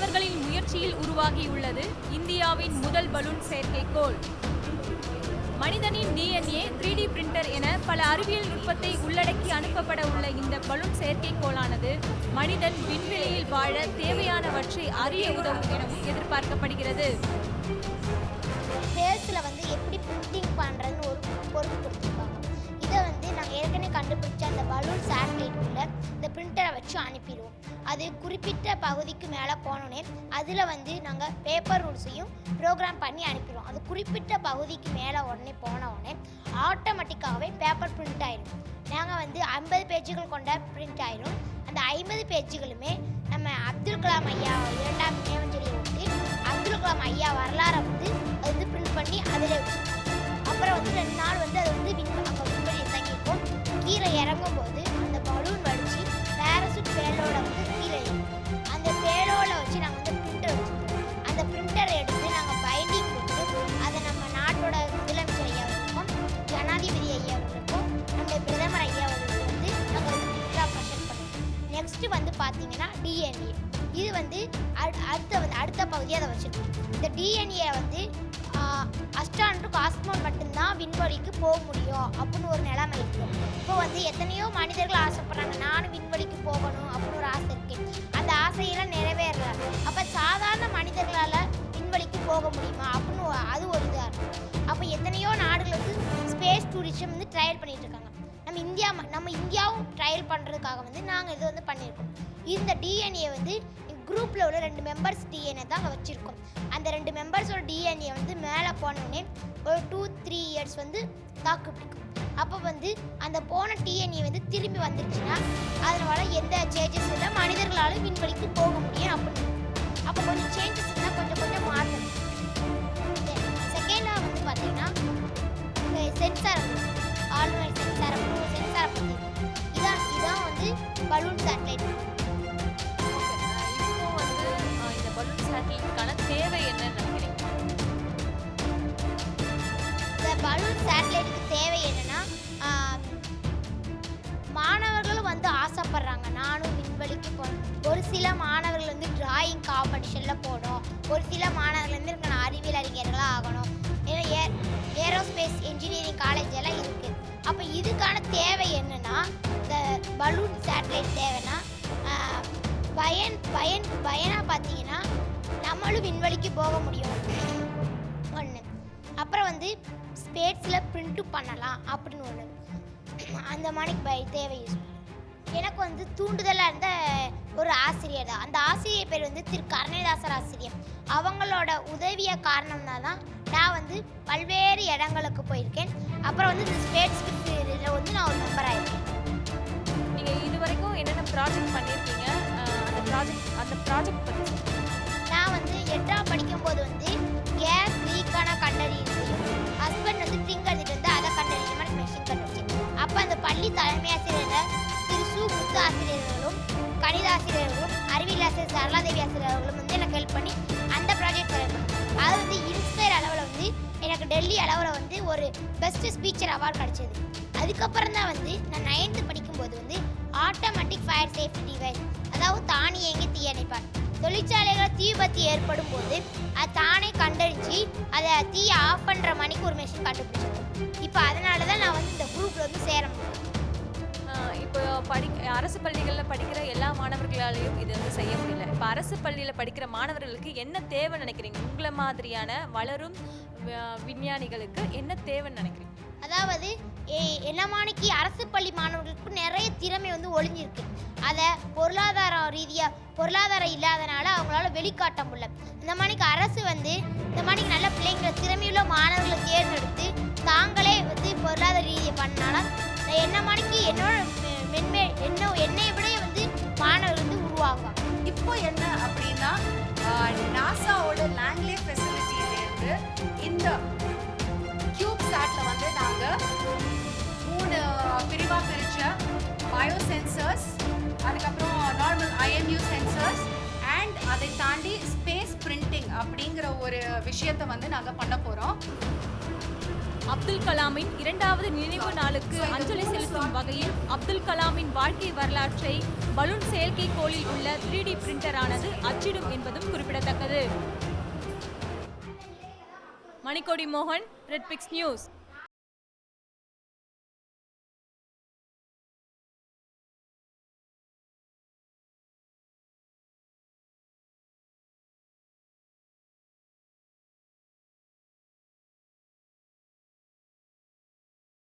மாணவர்களின் முயற்சியில் உருவாகியுள்ளது இந்தியாவின் முதல் பலூன் செயற்கைக்கோள். மனிதனின் டிஎன்ஏ 3D பிரிண்டர் என பல அறிவியல் நுட்பத்தை உள்ளடக்கி அனுப்பப்பட உள்ள இந்த பலூன் செயற்கைக்கோளானது மனிதன் விண்வெளியில் வாழ தேவையானவற்றை அறிய உதவும் எனவும் எதிர்பார்க்கப்படுகிறது. அது குறிப்பிட்ட பகுதிக்கு மேலே போனோடனே அதில் வந்து நாங்கள் பேப்பர் ரூல்ஸையும் ப்ரோக்ராம் பண்ணி அனுப்பிடுவோம். அது குறிப்பிட்ட பகுதிக்கு மேலே உடனே போனவுடனே ஆட்டோமேட்டிக்காகவே பேப்பர் பிரிண்ட் ஆயிடும் நாங்கள் வந்து ஐம்பது பேஜுகள் கொண்ட பிரிண்ட் ஆயிடும் அந்த ஐம்பது பேஜுகளுமே நம்ம அப்துல் கலாம் ஐயா இரண்டாம் நினைவஞ்சலியை ஒட்டி அப்துல் கலாம் ஐயா வரலாறை வந்து அது வந்து பிரிண்ட் பண்ணி அதில் வச்சுருக்கோம் பண்ணுவோம் நெக்ஸ்ட் வந்து பார்த்தீங்கன்னா டிஎன்ஏ இது வந்து அடு- அடுத்த வந்து அடுத்த பகுதியாக அதை வச்சுருக்கோம். இந்த டிஎன்ஏ வந்து அஸ்ட்ரானட்டு காஸ்மோன் மட்டும்தான் விண்வெளிக்கு போக முடியும் அப்படின்னு ஒரு நிலைமை இருக்கு. இப்போ வந்து எத்தனையோ மனிதர்கள் ஆசைப்படுறாங்க நானும் விண்வெளிக்கு போகணும் அப்படின்னு ஒரு ஆசை இருக்கு. அந்த ஆசையெல்லாம் நிறைவேறல. அப்போ சாதாரண மனிதர்களால் விண்வெளிக்கு போக முடியுமா அப்படின்னு அது ஒரு இதாக இருக்கும் அப்போ எத்தனையோ நாடுகளுக்கு வந்து ஸ்பேஸ் டூரிசம் வந்து ட்ரையல் பண்ணிட்டு இருக்காங்க. நம்ம இந்தியா நம்ம இந்தியாவும் ட்ரையல் பண்ணுறதுக்காக வந்து நாங்கள் இது வந்து பண்ணியிருக்கோம் இந்த டிஎன்ஏ வந்து குரூப்பில் உள்ள ரெண்டு மெம்பர்ஸ் டிஎன்ஏ தான் அங்கே வச்சுருக்கோம். அந்த ரெண்டு மெம்பர்ஸோட டிஎன்ஏ வந்து மேலே போனோடனே ஒரு டூ த்ரீ இயர்ஸ் வந்து தாக்கு பிடிக்கும். அப்போ வந்து அந்த போன டிஎன்ஏ வந்து திரும்பி வந்துருச்சுன்னா அதனால் எந்த சேஞ்சஸ் இல்லை மனிதர்களால் விண்வெளிக்கு போக முடியும் அப்படின்னு அப்போ கொஞ்சம் சேஞ்சஸ் இருந்தால் கொஞ்சம் கொஞ்சம் மாற்றணும் செகண்டாக வந்து பார்த்தீங்கன்னா சென்சார் பலூன் சேட்டலைட் இப்போ வந்து இந்த பலூன் சேட்டலைட்டுக்கான தேவை என்னன்னு நினைக்கிறீங்க இந்த பலூன் சேட்டலைட்டுக்கு தேவை என்னன்னா மாணவர்களும் வந்து ஆசைப்படுறாங்க. நானும் விண்வெளிக்கு போகணும் ஒரு சில மாணவர்கள் வந்து டிராயிங் காம்படிஷனில் போகணும். ஒரு சில மாணவர்கள் வந்து நான் அறிவியல் அறிஞர்களாக ஆகணும். ஏன்னா ஏ ஏரோஸ்பேஸ் இன்ஜினியரிங் காலேஜ் எல்லாம் இருக்குது அப்போ இதுக்கான தேவை என்னன்னா இந்த பலூன் சேட்டலைட் தேவைன்னா பயன் பயன் பயனாக பார்த்தீங்கன்னா நம்மளும் விண்வெளிக்கு போக முடியும். ஒன்று அப்புறம் வந்து ஸ்பேட்ஸில் பிரிண்ட்டும் பண்ணலாம் அப்படின்னு ஒன்று அந்த மாதிரி பய தேவை யூஸ் எனக்கு வந்து தூண்டுதலாக இருந்த ஒரு ஆசிரியர் தான். அந்த ஆசிரியர் பேர் வந்து திரு. கருணதாசர் ஆசிரியர். அவங்களோட உதவிய காரணம்னா தான் நான் வந்து பல்வேறு இடங்களுக்கு போயிருக்கேன். அப்புறம் வந்து இந்த ஸ்பேஸ் இதில் வந்து நான் ஒரு மெம்பர் ஆயிருக்கேன். நீங்க இது வரைக்கும் என்னென்ன ப்ராஜெக்ட் பண்ணியிருக்கீங்க? அந்த ப்ராஜெக்ட் அந்த ப்ராஜெக்ட் பற்றி. நான் வந்து எட்டாம் படிக்கும்போது வந்து கேஸ் லீக்கான கண்டறியதையும் ஹஸ்பண்ட் வந்து ட்ரிங்க் எடுத்துட்டு வந்து அதை கண்டறிய மாதிரி மெஷின் கண்டுபிடிச்சு அப்போ அந்த பள்ளி தலைமை ஆசிரியர் திரு. சு. முத்து ஆசிரியர்களும் அறிவியல் ஆசிரியர் சரளாதேவி ஆசிரியர்களும் வந்து எனக்கு ஹெல்ப் பண்ணி அந்த ப்ராஜெக்ட் பண்ணேன் அது வந்து இன்ஸ்பயர் அளவில் வந்து எனக்கு டெல்லி அளவில் வந்து ஒரு பெஸ்ட் ஸ்பீச்சர் அவார்ட் கிடைச்சது. அதுக்கப்புறம் தான் வந்து நான் நைன்த்து படிக்கும்போது வந்து ஆட்டோமேட்டிக் ஃபயர் சேஃப்டி டிவைஸ் அதாவது தானியங்கி தீயணைப்பார் தொழிற்சாலைகளில் தீ விபத்து ஏற்படும் போது அது தானே கண்டறிஞ்சு அதை தீயை ஆஃப் பண்ணுற மணிக்கு ஒரு மெஷின் கண்டுபிடிச்சிருக்கும் இப்போ அதனால அரசு பள்ளிகளில் படிக்கிற எல்லா மாணவர்களாலையும் இது வந்து செய்ய முடியல. இப்போ அரசு பள்ளியில் படிக்கிற மாணவர்களுக்கு என்ன தேவை நினைக்கிறீங்க? உங்களை மாதிரியான வளரும் விஞ்ஞானிகளுக்கு என்ன தேவைன்னு நினைக்கிறீங்க? அதாவது எ- என்ன அரசு பள்ளி மாணவர்களுக்கு நிறைய திறமை வந்து ஒளிஞ்சிருக்கு. அதை பொருளாதார ரீதியாக பொருளாதாரம் இல்லாதனால அவங்களால வெளிக்காட்ட முடியல. இந்த மாதிரிக்கு அரசு வந்து இந்த மாதிரி நல்ல பிள்ளைங்களை திறமையுள்ள மாணவர்களை தேர்ந்தெடுத்து தாங்களே வந்து பொருளாதார ரீதியை பண்ணனால என்ன மாணிக்கு என்னோட மெ- என்ன என்னை விட வந்து மாணவர் வந்து உருவாகும். இப்போ என்ன அப்படின்னா நாசாவோட லேண்ட்லே ஃபெசிலிட்டியிலேருந்து இந்த கியூப் சாட்டில் வந்து நாங்கள் மூணு பிரிவாக பிரித்த பயோ சென்சர்ஸ் அதுக்கப்புறம் நார்மல் ஐஎம்யூ சென்சர்ஸ் அண்ட் அதை தாண்டி ஸ்பேஸ் அப்படிங்கிற ஒரு விஷயத்தை வந்து நாங்கள் பண்ண போகிறோம் அப்துல் கலாமின் இரண்டாவது நினைவு நாளுக்கு அஞ்சலி செலுத்தும் வகையில் அப்துல் கலாமின் வாழ்க்கை வரலாற்றை பலூன் செயற்கைக்கோளில் உள்ள த்ரீ டி பிரிண்டரானது அச்சிடும் என்பதும் குறிப்பிடத்தக்கது. மணிக்கோடி மோகன் ரெட் பிக்ஸ் நியூஸ்